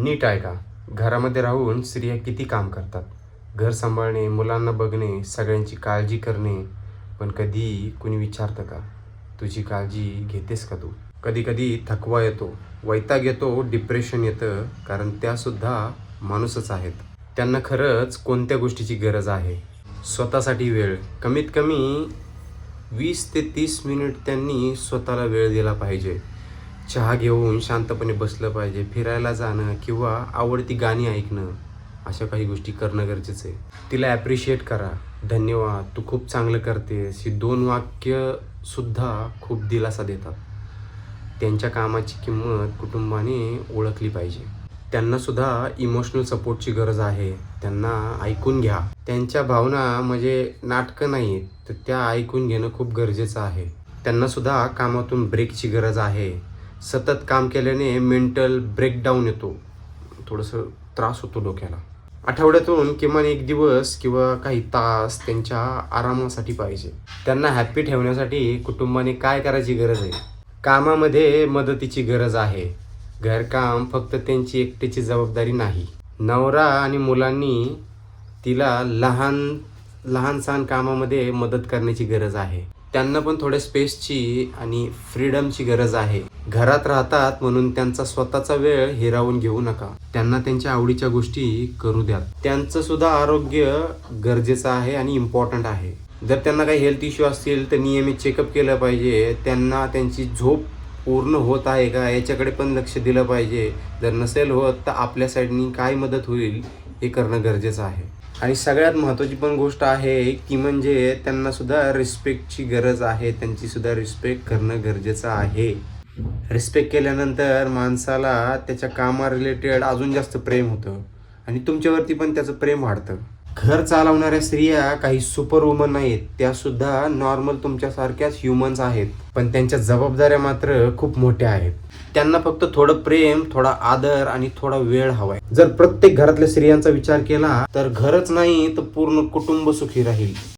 नीट आहे का? घरामध्ये राहून स्त्रिया किती काम करतात? घर सांभाळणे मुलांना बघणे सगळ्यांची काळजी करणे पण कधी कुणी विचारतं का? तुझी काळजी घेतेस का तू? कधी कधी थकवा येतो वैताग येतो डिप्रेशन येतं कारण त्यासुद्धा माणूसच आहेत. त्यांना खरंच कोणत्या गोष्टीची गरज आहे? स्वतःसाठी वेळ. कमीत कमी वीस ते तीस मिनिट त्यांनी स्वतःला वेळ दिला पाहिजे. चहा घेऊन शांतपणे बसलं पाहिजे फिरायला जाणं किंवा आवडती गाणी ऐकणं अशा काही गोष्टी करणं गरजेचं आहे. तिला ॲप्रिशिएट करा. धन्यवाद. तू खूप चांगलं करतेस. ही दोन वाक्यसुद्धा खूप दिलासा देतात. त्यांच्या कामाची किंमत कुटुंबाने ओळखली पाहिजे. त्यांनासुद्धा इमोशनल सपोर्टची गरज आहे. त्यांना ऐकून घ्या. त्यांच्या भावना म्हणजे नाटकं नाही आहेत तर त्या ऐकून घेणं खूप गरजेचं आहे. त्यांनासुद्धा कामातून ब्रेकची गरज आहे. सतत काम केल्याने मेंटल ब्रेकडाऊन येतो. थोडंसं त्रास होतो डोक्याला. आठवड्यातून किमान एक दिवस किंवा काही तास त्यांच्या आरामासाठी पाहिजे. त्यांना हॅप्पी ठेवण्यासाठी कुटुंबाने काय करायची गरज आहे? कामामध्ये मदतीची गरज आहे. घरकाम फक्त त्यांची एकट्याची जबाबदारी नाही. नवरा आणि मुलांनी तिला लहान लहान सहान कामामध्ये मदत करण्याची गरज आहे. त्यांना पण थोड्या स्पेसची आणि फ्रीडमची गरज आहे. घरात राहतात म्हणून त्यांचा स्वतःचा वेळ हिरावून घेऊ नका. त्यांना त्यांच्या आवडीच्या गोष्टी करू द्या. त्यांचं सुद्धा आरोग्य गरजेचं आहे आणि इम्पॉर्टंट आहे. जर त्यांना काही हेल्थ इश्यू असतील तर नियमित चेकअप केलं पाहिजे. त्यांना त्यांची झोप पूर्ण होत आहे का याच्याकडे पण लक्ष दिलं पाहिजे. जर नसेल होत तर आपल्या साईडनी काय मदत होईल हे करणं गरजेचं आहे. आणि सगळ्यात महत्त्वाची पण गोष्ट आहे की म्हणजे त्यांना सुद्धा रिस्पेक्टची गरज आहे. त्यांची सुद्धा रिस्पेक्ट करणं गरजेचं आहे. रिस्पेक्ट केल्यानंतर माणसाला त्याच्या कामा रिलेटेड अजून जास्त प्रेम होतं. आणि तुमच्यावरती पण त्याचं प्रेम वाढतं. घर चालवणाऱ्या स्त्रिया काही सुपर वुमन नाहीत. त्या सुद्धा नॉर्मल तुमच्यासारख्याच ह्युमन्स आहेत. पण त्यांच्या जबाबदाऱ्या मात्र खूप मोठ्या आहेत. त्यांना फक्त थोडं प्रेम थोडा आदर आणि थोडा वेळ हवाय जर प्रत्येक घरातल्या स्त्रियांचा विचार केला तर घरच नाही तर पूर्ण कुटुंब सुखी राहील.